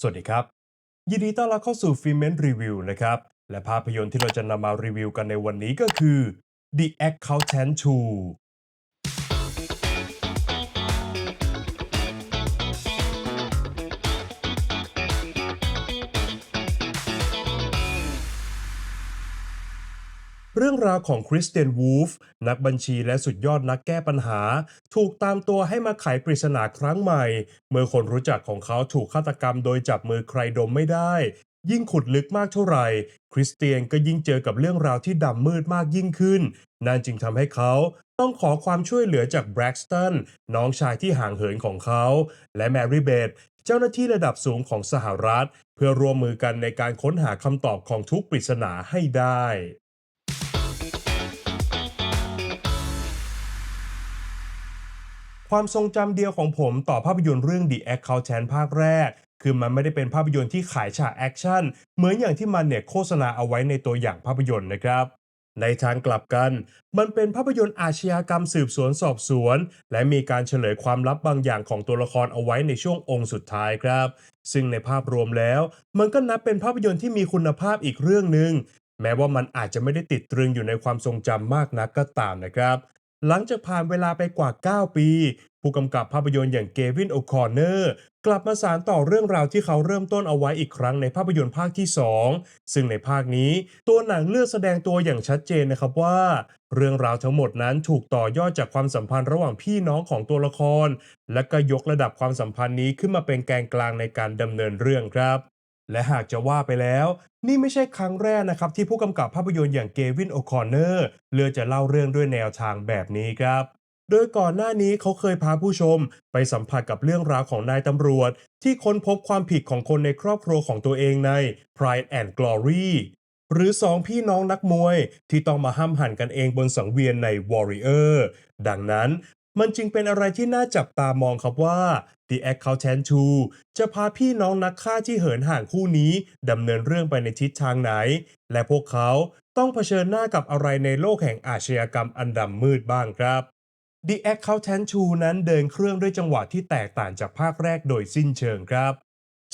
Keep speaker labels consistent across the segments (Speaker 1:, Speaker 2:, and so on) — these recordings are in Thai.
Speaker 1: สวัสดีครับ ยินดีต้อนรับเข้าสู่ฟิเมนรีวิวนะครับ และภาพยนตร์ที่เราจะนำมารีวิวกันในวันนี้ก็คือ The Accountant 2 เรื่องราวของคริสเตียนวูฟนักบัญชีและสุดยอดนักแก้ปัญหา ถูกตามตัวให้มาไขปริศนาครั้งใหม่ เมื่อคนรู้จักของเขาถูกฆาตกรรมโดยจับมือใครดมไม่ได้ ยิ่งขุดลึกมากเท่าไหร่ คริสเตียนก็ยิ่งเจอกับเรื่องราวที่ดำมืดมากยิ่งขึ้น นั่นจึงทำให้เขาต้องขอความช่วยเหลือจากแบร็กสตันน้องชายที่ห่างเหินของเขา และแมรี่เบธเจ้าหน้าที่ระดับสูงของสหรัฐ เพื่อร่วมมือกันในการค้นหาคำตอบของทุกปริศนาให้ได้ ความทรงจำเดียวของผมต่อภาพยนตร์เรื่อง The Accountant ภาคแรก คือมันไม่ได้เป็นภาพยนตร์ที่ขายฉากแอคชั่น เหมือนอย่างที่มันเนี่ยโฆษณาเอาไว้ในตัวอย่างภาพยนตร์นะครับ ในทางกลับกัน มันเป็นภาพยนตร์อาชญากรรมสืบสวนสอบสวน และมีการเฉลยความลับบางอย่างของตัวละครเอาไว้ในช่วงองค์สุดท้ายครับ ซึ่งในภาพรวมแล้ว มันก็นับเป็นภาพยนตร์ที่มีคุณภาพอีกเรื่องหนึ่งแม้ว่ามันอาจจะไม่ได้ติดตรึงอยู่ในความทรงจำมากนักก็ตามนะครับ หลังจากผ่านเวลาไปกว่า 9 ปี ผู้กำกับภาพยนตร์อย่างเกวินโอคอนเนอร์กลับมาสานต่อเรื่องราวที่เขาเริ่มต้นเอาไว้อีกครั้งในภาพยนตร์ภาคที่ 2 ซึ่งในภาคนี้ตัวหนังเลือกแสดงตัวอย่างชัดเจนนะครับว่า เรื่องราวทั้งหมดนั้นถูกต่อยอดจากความสัมพันธ์ระหว่างพี่น้องของตัวละคร และก็ยกระดับความสัมพันธ์นี้ขึ้นมาเป็นแกนกลางในการดำเนินเรื่องครับ และหากจะว่าไปแล้ว นี่ไม่ใช่ครั้งแรกนะครับ ที่ผู้กำกับภาพยนตร์อย่างเกวินโอคอนเนอร์เลือกจะเล่าเรื่องด้วยแนวทางแบบนี้ครับ โดยก่อนหน้านี้เขาเคยพาผู้ชม ไปสัมผัสกับเรื่องราวของนายตำรวจ ที่ค้นพบความผิดของคนในครอบครัวของตัวเองใน Pride and Glory หรือสองพี่น้องนักมวยที่ต้องมาห้ามหันกันเองบนสังเวียนใน Warrior ดังนั้น มันจึงเป็นอะไรที่น่าจับตามองครับว่า The Accountant 2 จะพาพี่น้องนักฆ่าที่เหินห่างคู่นี้ดำเนินเรื่องไปในทิศทางไหน และพวกเขาต้องเผชิญหน้ากับอะไรในโลกแห่งอาชญากรรมอันดำมืดบ้างครับ The Accountant 2 นั้นเดินเครื่องด้วยจังหวะที่แตกต่างจากภาคแรกโดยสิ้นเชิงครับ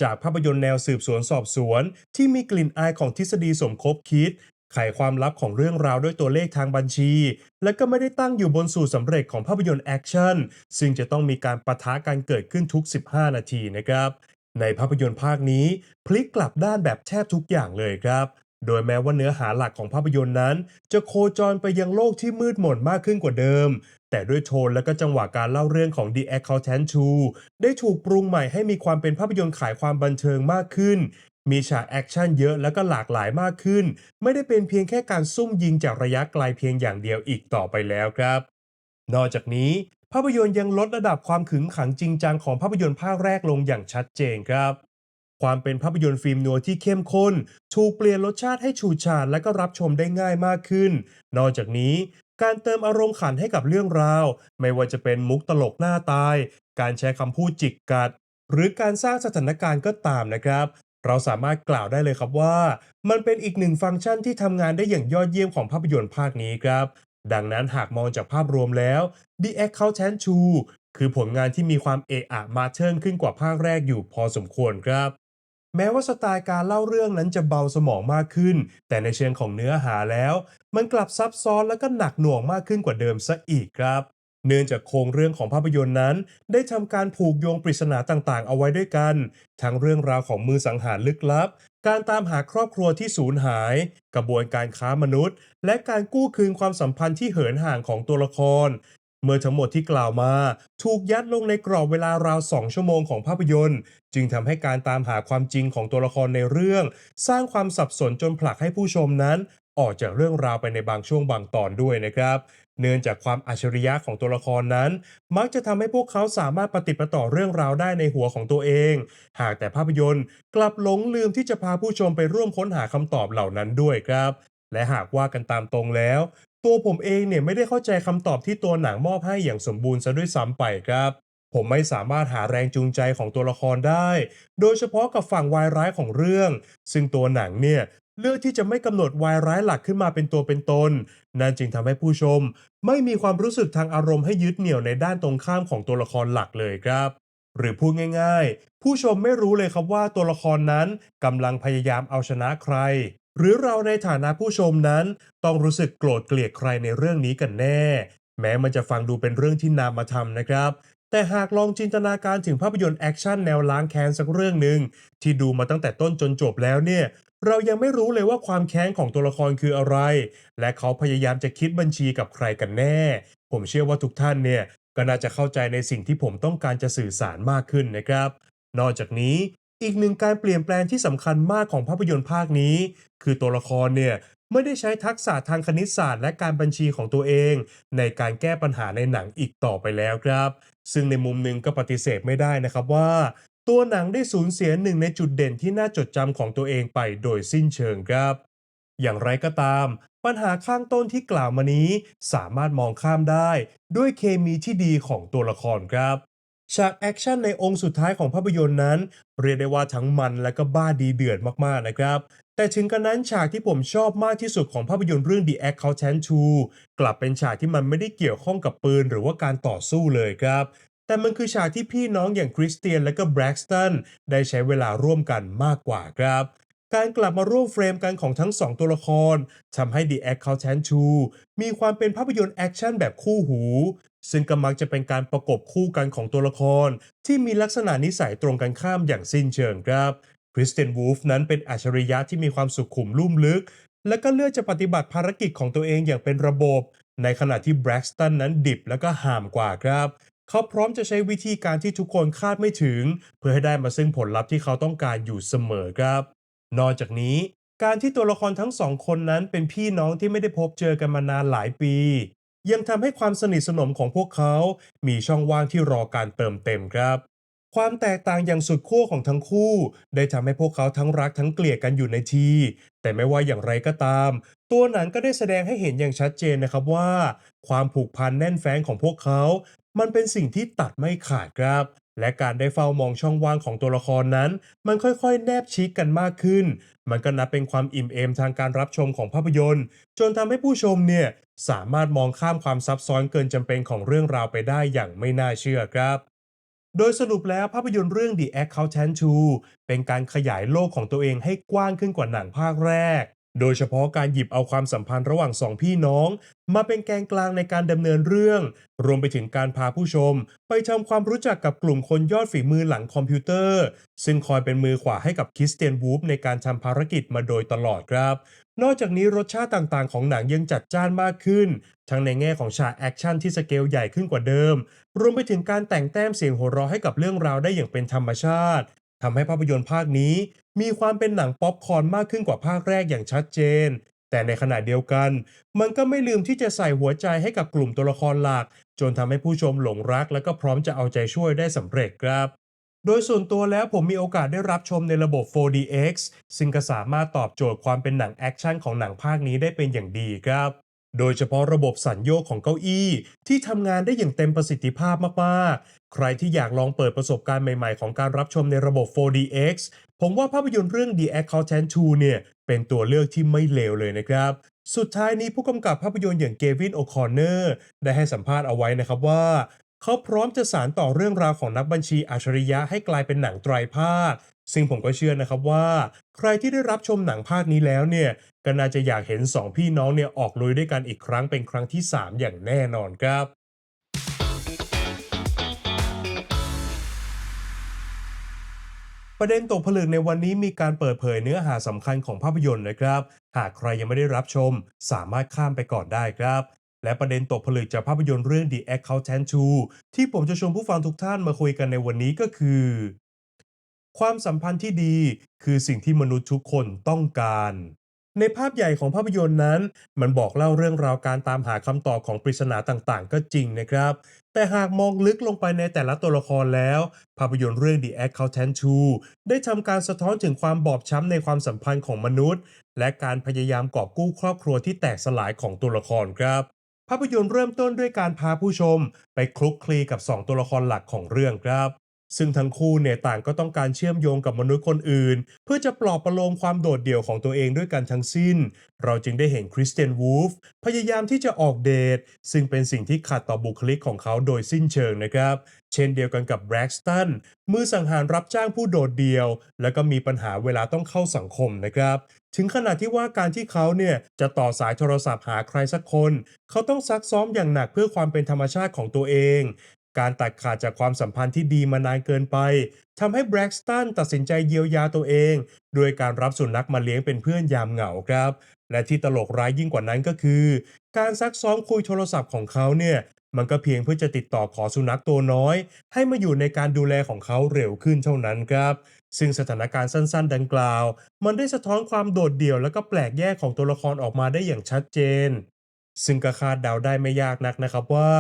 Speaker 1: จากภาพยนตร์แนวสืบสวนสอบสวน ที่มีกลิ่นอายของทฤษฎีสมคบคิด ไขความลับของเรื่องราวด้วยตัวเลขทางบัญชี และก็ไม่ได้ตั้งอยู่บนสูตรสำเร็จของภาพยนตร์แอคชั่นซึ่งจะต้องมีการปะทะกันเกิดขึ้นทุก 15 นาทีนะครับ ในภาพยนตร์ภาคนี้ พลิกกลับด้านแบบแทบทุกอย่างเลยครับ โดยแม้ว่าเนื้อหาหลักของภาพยนตร์นั้น จะโคจรไปยังโลกที่มืดมนมากขึ้นกว่าเดิม แต่ด้วยโทนและก็จังหวะการเล่าเรื่องของ The Accountant 2ได้ถูกปรุงใหม่ให้มีความเป็นภาพยนตร์ขายความบันเทิงมากขึ้น มีฉากแอคชั่นเยอะและก็หลากหลายมากขึ้น ไม่ได้เป็นเพียงแค่การซุ่มยิงจากระยะไกลเพียงอย่างเดียวอีกต่อไปแล้วครับ นอกจากนี้ ภาพยนตร์ยังลดระดับความขึงขังจริงจังของภาพยนตร์ภาคแรกลงอย่างชัดเจนครับความเป็นภาพยนตร์ฟิล์มนัวที่เข้มข้น ถูกเปลี่ยนรสชาติให้ฉูดฉาดและก็รับชมได้ง่ายมากขึ้น นอกจากนี้ การเติมอารมณ์ขันให้กับเรื่องราว ไม่ว่าจะเป็นมุกตลกหน้าตาย การใช้คำพูดจิกกัด หรือการสร้างสถานการณ์ก็ตามนะครับ เราสามารถกล่าวได้เลยครับว่า มันเป็นอีกหนึ่งฟังก์ชันที่ทำงานได้อย่างยอดเยี่ยมของภาพยนตร์ภาคนี้ครับ ดังนั้นหากมองจากภาพรวมแล้ว The Accountant 2คือผลงานที่มีความเอะอะมาเชิงขึ้นกว่าภาคแรกอยู่พอสมควรครับ แม้ว่าสไตล์การเล่าเรื่องนั้นจะเบาสมองมากขึ้น แต่ในเชิงของเนื้อหาแล้ว มันกลับซับซ้อนและก็หนักหน่วงมากขึ้นกว่าเดิมซะอีกครับ เนื่องจากโครงเรื่องของภาพยนตร์นั้น ได้ทำการผูกโยงปริศนาต่างๆ เอาไว้ด้วยกัน ทั้งเรื่องราวของมือสังหารลึกลับ การตามหาครอบครัวที่สูญหาย กระบวนการค้ามนุษย์ และการกู้คืนความสัมพันธ์ที่เหินห่างของตัวละคร เมื่อทั้งหมดที่กล่าวมา ถูกยัดลงในกรอบเวลาราว2ชั่วโมงของภาพยนตร์ จึงทำให้การตามหาความจริงของตัวละครในเรื่อง สร้างความสับสนจนผลักให้ผู้ชมนั้น ออกจากเรื่องราวไปในบางช่วงบางตอนด้วยนะครับ เนื่องจากความอัจฉริยะของตัวละครนั้น มักจะทำให้พวกเขาสามารถปฏิปต่อเรื่องราวได้ในหัวของตัวเอง หากแต่ภาพยนตร์กลับหลงลืมที่จะพาผู้ชมไปร่วมค้นหาคำตอบเหล่านั้นด้วยครับ และหากว่ากันตามตรงแล้ว ตัวผมเองเนี่ยไม่ได้เข้าใจคำตอบที่ตัวหนังมอบให้อย่างสมบูรณ์ซะด้วยซ้ำไปครับผมไม่สามารถหาแรงจูงใจของตัวละครได้ โดยเฉพาะกับฝั่งวายร้ายของเรื่อง ซึ่งตัวหนังเนี่ย เลือกที่จะไม่กำหนดวายร้ายหลักขึ้นมาเป็นตัวเป็นตน นั่นจึงทำให้ผู้ชม ไม่มีความรู้สึกทางอารมณ์ให้ยึดเหนี่ยวในด้านตรงข้ามของตัวละครหลักเลยครับ หรือพูดง่ายๆ ผู้ชมไม่รู้เลยครับว่าตัวละครนั้นกำลังพยายามเอาชนะใคร หรือเราในฐานะผู้ชมนั้น ต้องรู้สึกโกรธเกลียดใครในเรื่องนี้กันแน่ แม้มันจะฟังดูเป็นเรื่องที่นามธรรมนะครับแต่หากลองจินตนาการถึงภาพยนตร์แอคชั่นแนวล้างแค้นสักเรื่องหนึ่งที่ดูมาตั้งแต่ต้นจนจบแล้วเนี่ย เรายังไม่รู้เลยว่าความแค้นของตัวละครคืออะไร และเขาพยายามจะคิดบัญชีกับใครกันแน่ ผมเชื่อว่าทุกท่านเนี่ยก็น่าจะเข้าใจในสิ่งที่ผมต้องการจะสื่อสารมากขึ้นนะครับ นอกจากนี้อีกหนึ่งการเปลี่ยนแปลงที่สำคัญมากของภาพยนตร์ภาคนี้ คือตัวละครเนี่ยไม่ได้ใช้ทักษะทางคณิตศาสตร์และการบัญชีของตัวเอง ในการแก้ปัญหาในหนังอีกต่อไปแล้วครับ ซึ่งในมุมหนึ่งก็ปฏิเสธไม่ได้นะครับว่า ตัวหนังได้สูญเสียหนึ่งในจุดเด่นที่น่าจดจำของตัวเองไปโดยสิ้นเชิงครับ อย่างไรก็ตาม ปัญหาข้างต้นที่กล่าวมานี้สามารถมองข้ามได้ ด้วยเคมีที่ดีของตัวละครครับฉากแอคชั่นในองค์สุดท้ายของภาพยนตร์นั้น เรียกได้ว่าทั้งมันและก็บ้าดีเดือดมากๆนะครับ แต่ถึงกระนั้นฉากที่ผมชอบมากที่สุดของภาพยนตร์เรื่อง The Accountant 2กลับเป็นฉากที่มันไม่ได้เกี่ยวข้องกับปืนหรือว่าการต่อสู้เลยครับ แต่มันคือฉากที่พี่น้องอย่างคริสเตียนและก็แบร็กสตันได้ใช้เวลาร่วมกันมากกว่าครับการกลับมาร่วมเฟรมกันของทั้งสองตัวละครทำให้ The Accountant 2มีความเป็นภาพยนตร์แอคชั่นแบบคู่หู ซึ่งก็มักจะเป็นการประกบคู่กันของตัวละคร ที่มีลักษณะนิสัยตรงกันข้ามอย่างสิ้นเชิงครับคริสเตนวูฟนั้นเป็นอัจฉริยะที่มีความสุขุมลุ่มลึก และก็เลือกจะปฏิบัติภารกิจของตัวเองอย่างเป็นระบบ ในขณะที่แบร็กสตันนั้นดิบและก็ห่ามกว่าครับ เขาพร้อมจะใช้วิธีการที่ทุกคนคาดไม่ถึง เพื่อให้ได้มาซึ่งผลลัพธ์ที่เขาต้องการอยู่เสมอครับ นอกจากนี้ การที่ตัวละครทั้งสองคนนั้นเป็นพี่น้องที่ไม่ได้พบเจอกันมานานหลายปี ยังทำให้ความสนิทสนมของพวกเขา มีช่องว่างที่รอการเติมเต็มครับความแตกต่างอย่างสุดขั้วของทั้งคู่ ได้ทำให้พวกเขาทั้งรักทั้งเกลียดกันอยู่ในที แต่ไม่ว่าอย่างไรก็ตาม ตัวหนังก็ได้แสดงให้เห็นอย่างชัดเจนนะครับว่า ความผูกพันแน่นแฟ้นของพวกเขา มันเป็นสิ่งที่ตัดไม่ขาดครับ และการได้เฝ้ามองช่องว่างของตัวละครนั้น มันค่อยๆ แนบชิดกันมากขึ้น มันก็นับเป็นความอิ่มเอมทางการรับชมของภาพยนตร์ จนทำให้ผู้ชมเนี่ยสามารถมองข้ามความซับซ้อนเกินจำเป็นของเรื่องราวไปได้อย่างไม่น่าเชื่อครับโดยสรุปแล้วภาพยนตร์เรื่อง The Accountant 2 เป็นการขยายโลกของตัวเองให้กว้างขึ้นกว่าหนังภาคแรก โดยเฉพาะการหยิบเอาความสัมพันธ์ระหว่างสองพี่น้อง มาเป็นแกนกลางในการดำเนินเรื่อง รวมไปถึงการพาผู้ชม ไปทำความรู้จักกับกลุ่มคนยอดฝีมือหลังคอมพิวเตอร์ ซึ่งคอยเป็นมือขวาให้กับคิสเตียนวูฟในการทำภารกิจมาโดยตลอดครับ นอกจากนี้รสชาติต่างๆ ของหนังยังจัดจ้านมากขึ้น ทั้งในแง่ของฉากแอคชั่นที่สเกลใหญ่ขึ้นกว่าเดิม รวมไปถึงการแต่งแต้มเสียงหัวเราะให้กับเรื่องราวได้อย่างเป็นธรรมชาติ ทำให้ภาพยนตร์ภาคนี้ มีความเป็นหนังป๊อปคอร์นมากขึ้นกว่าภาคแรกอย่างชัดเจน แต่ในขณะเดียวกัน มันก็ไม่ลืมที่จะใส่หัวใจให้กับกลุ่มตัวละครหลัก จนทำให้ผู้ชมหลงรักและก็พร้อมจะเอาใจช่วยได้สำเร็จครับโดยส่วนตัวแล้วผมมีโอกาสได้รับชมในระบบ 4DX ซึ่งก็สามารถตอบโจทย์ความเป็นหนังแอคชั่นของหนังภาคนี้ได้เป็นอย่างดีครับ โดยเฉพาะระบบสั่นโยกของเก้าอี้ ที่ทำงานได้อย่างเต็มประสิทธิภาพมาก ใครที่อยากลองเปิดประสบการณ์ใหม่ๆ ของการรับชมในระบบ 4DX ผมว่าภาพยนตร์เรื่อง The Accountant 2 เนี่ย เป็นตัวเลือกที่ไม่เลวเลยนะครับ สุดท้ายนี้ผู้กำกับภาพยนตร์อย่างเกวินโอคอนเนอร์ได้ให้สัมภาษณ์เอาไว้นะครับว่า เขาพร้อมจะสานต่อเรื่องราวของนักบัญชีอัจฉริยะให้กลายเป็นหนังไตรภาค ซึ่งผมก็เชื่อนะครับว่า ใครที่ได้รับชมหนังภาคนี้แล้วเนี่ยก็น่าจะอยากเห็น 2 พี่น้องเนี่ยออกลุยด้วยกันอีกครั้งเป็นครั้งที่ 3 อย่างแน่นอนครับ ประเด็นตกผลึกในวันนี้มีการเปิดเผยเนื้อหาสำคัญของภาพยนตร์นะครับ หากใครยังไม่ได้รับชม สามารถข้ามไปก่อนได้ครับ และประเด็นตกผลึกจากภาพยนตร์เรื่อง The Accountant 2 ที่ผมจะชวนผู้ฟังทุกท่านมาคุยกันในวันนี้ก็คือ ความสัมพันธ์ที่ดีคือสิ่งที่มนุษย์ทุกคนต้องการ ในภาพใหญ่ของภาพยนตร์นั้น มันบอกเล่าเรื่องราวการตามหาคำตอบของปริศนาต่างๆ ก็จริงนะครับ แต่หากมองลึกลงไปในแต่ละตัวละครแล้ว ภาพยนตร์เรื่อง The Accountant 2 ได้ทำการสะท้อนถึงความบอบช้ำในความสัมพันธ์ของมนุษย์ และการพยายามกอบกู้ครอบครัวที่แตกสลายของตัวละครครับภาพยนตร์เริ่มต้นด้วยการพาผู้ชม ไปคลุกคลีกับ 2 ตัวละครหลักของเรื่องครับ ซึ่งทั้งคู่เนี่ยต่างก็ต้องการเชื่อมโยงกับมนุษย์คนอื่น เพื่อจะปลอบประโลมความโดดเดี่ยวของตัวเองด้วยกันทั้งสิ้น เราจึงได้เห็นคริสเตียนวูฟพยายามที่จะออกเดท ซึ่งเป็นสิ่งที่ขัดต่อบุคลิกของเขาโดยสิ้นเชิงนะครับ เช่นเดียวกันกับแบร็กสตันมือสังหารรับจ้างผู้โดดเดี่ยว แล้วก็มีปัญหาเวลาต้องเข้าสังคมนะครับถึงขนาดที่ว่าการที่เขาเนี่ยจะต่อสายโทรศัพท์หาใครสักคน เขาต้องซักซ้อมอย่างหนักเพื่อความเป็นธรรมชาติของตัวเอง การตัดขาดจากความสัมพันธ์ที่ดีมานานเกินไปทำให้แบร็กสตันตัดสินใจเยียวยาตัวเอง โดยการรับสุนัขมาเลี้ยงเป็นเพื่อนยามเหงาครับ และที่ตลกร้ายยิ่งกว่านั้นก็คือ การซักซ้อมคุยโทรศัพท์ของเขาเนี่ยมันก็เพียงเพื่อจะติดต่อขอสุนัขตัวน้อย ให้มาอยู่ในการดูแลของเขาเร็วขึ้นเท่านั้นครับ ซึ่งสถานการณ์สั้นๆ ดังกล่าว มันได้สะท้อนความโดดเดี่ยวและก็แปลกแยกของตัวละครออกมาได้อย่างชัดเจน ซึ่งก็คาดเดาได้ไม่ยากนักนะครับว่า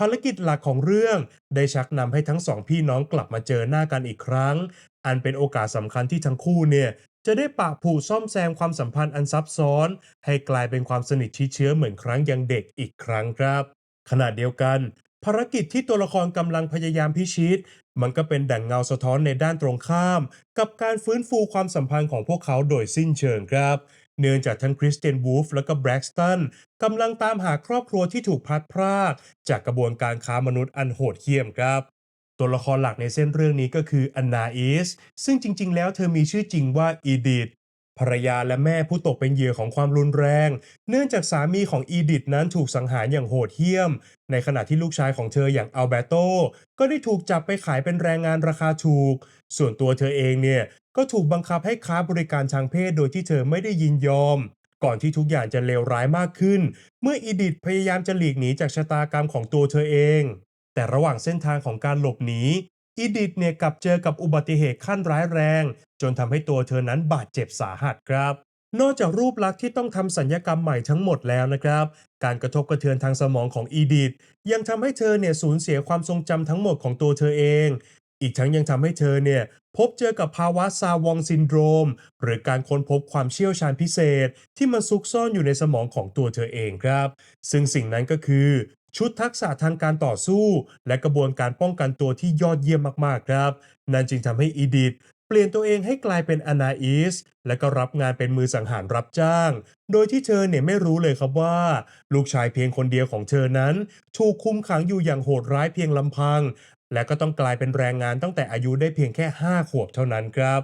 Speaker 1: ภารกิจหลักของเรื่อง ได้ชักนำให้ทั้งสองพี่น้องกลับมาเจอหน้ากันอีกครั้ง อันเป็นโอกาสสำคัญที่ทั้งคู่เนี่ยจะได้ปะผูซ่อมแซมความสัมพันธ์อันซับซ้อน ให้กลายเป็นความสนิทชิดเชื้อเหมือนครั้งยังเด็กอีกครั้งครับ ขณะเดียวกัน ภารกิจที่ตัวละครกำลังพยายามพิชิต มันก็เป็นดั่งเงาสะท้อนในด้านตรงข้าม กับการฟื้นฟูความสัมพันธ์ของพวกเขาโดยสิ้นเชิงครับ เนื่องจากทั้งคริสเตียนวูฟและก็แบร็กสตันกำลังตามหาครอบครัวที่ถูกพัดพราก จากกระบวนการค้ามนุษย์อันโหดเหี้ยมครับ ตัวละครหลักในเส้นเรื่องนี้ก็คืออันนาอิสซึ่งจริง ๆ แล้วเธอมีชื่อจริงว่าอีดิธภรรยาและแม่ผู้ตกเป็นเหยื่อของความรุนแรง เนื่องจากสามีของอีดิธนั้นถูกสังหารอย่างโหดเหี้ยม ในขณะที่ลูกชายของเธออย่างอัลเบโตก็ได้ถูกจับไปขายเป็นแรงงานราคาถูก ส่วนตัวเธอเองเนี่ย ก็ถูกบังคับให้ค้าบริการทางเพศโดยที่เธอไม่ได้ยินยอม ก่อนที่ทุกอย่างจะเลวร้ายมากขึ้น เมื่ออีดิธพยายามจะหลีกหนีจากชะตากรรมของตัวเธอเอง แต่ระหว่างเส้นทางของการหลบหนีอีดิธเนี่ยกลับเจอกับอุบัติเหตุขั้นร้ายแรง จนทำให้ตัวเธอนั้นบาดเจ็บสาหัสครับนอกจากรูปลักษณ์ที่ต้องทำสัญญกรรมใหม่ทั้งหมดแล้วนะครับ การกระทบกระเทือนทางสมองของอีดิธยังทำให้เธอเนี่ยสูญเสียความทรงจำทั้งหมดของตัวเธอเอง อีกทั้งยังทำให้เธอเนี่ยพบเจอกับภาวะซาวองซินโดรม หรือการค้นพบความเชี่ยวชาญพิเศษ ที่มันซุกซ่อนอยู่ในสมองของตัวเธอเองครับ ซึ่งสิ่งนั้นก็คือ ชุดทักษะทางการต่อสู้ และกระบวนการป้องกันตัวที่ยอดเยี่ยมมากๆครับ นั่นจึงทำให้อีดิธเปลี่ยนตัวเองให้กลายเป็นอนาอิสและก็รับงานเป็นมือสังหารรับจ้าง โดยที่เธอเนี่ยไม่รู้เลยครับว่า ลูกชายเพียงคนเดียวของเธอนั้น ถูกคุมขังอยู่อย่างโหดร้ายเพียงลำพัง และก็ต้องกลายเป็นแรงงานตั้งแต่อายุได้เพียงแค่ 5 ขวบเท่านั้นครับ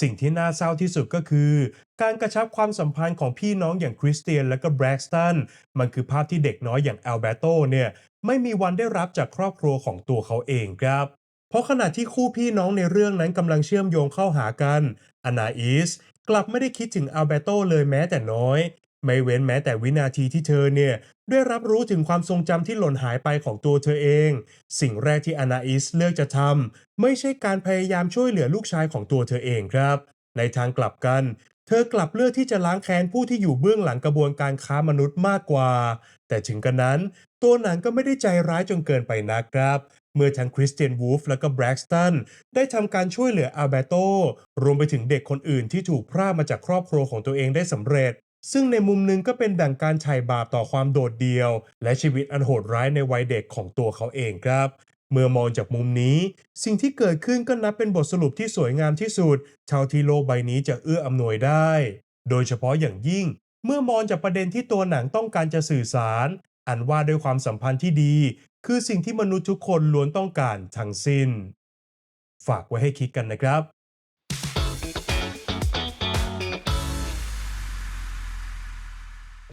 Speaker 1: สิ่งที่น่าเศร้าที่สุดก็คือ การกระชับความสัมพันธ์ของพี่น้องอย่างคริสเตียนและก็แบร็กสตันมันคือภาพที่เด็กน้อยอย่างแอลเบโตเนี่ยไม่มีวันได้รับจากครอบครัวของตัวเขาเองครับ เพราะขณะที่คู่พี่น้องในเรื่องนั้นกำลังเชื่อมโยงเข้าหากันอนาอิสกลับไม่ได้คิดถึงอัลเบโตเลยแม้แต่น้อย ไม่เว้นแม้แต่วินาทีที่เธอเนี่ย ได้รับรู้ถึงความทรงจำที่หล่นหายไปของตัวเธอเอง สิ่งแรกที่อนาอิสเลือกจะทำไม่ใช่การพยายามช่วยเหลือลูกชายของตัวเธอเองครับ ในทางกลับกัน เธอกลับเลือกที่จะล้างแค้นผู้ที่อยู่เบื้องหลังกระบวนการค้ามนุษย์มากกว่า แต่ถึงกระนั้น ตัวหนังก็ไม่ได้ใจร้ายจนเกินไปนักครับเมื่อทั้งคริสเตียนวูฟและก็แบร็กสตันได้ทำการช่วยเหลืออัลเบโตรวมไปถึงเด็กคนอื่นที่ถูกพรากมาจากครอบครัวของตัวเองได้สำเร็จ ซึ่งในมุมหนึงก็เป็นดั่งการไถ่บาปต่อความโดดเดี่ยว และชีวิตอันโหดร้ายในวัยเด็กของตัวเขาเองครับ เมื่อมองจากมุมนี้ สิ่งที่เกิดขึ้นก็นับเป็นบทสรุปที่สวยงามที่สุดเท่าที่โลกใบนี้จะเอื้ออำนวยได้ โดยเฉพาะอย่างยิ่ง เมื่อมองจากประเด็นที่ตัวหนังต้องการจะสื่อสาร อันว่าด้วยความสัมพันธ์ที่ดี คือสิ่งที่มนุษย์ทุกคนล้วนต้องการทั้งสิ้น ฝากไว้ให้คิดกันนะครับ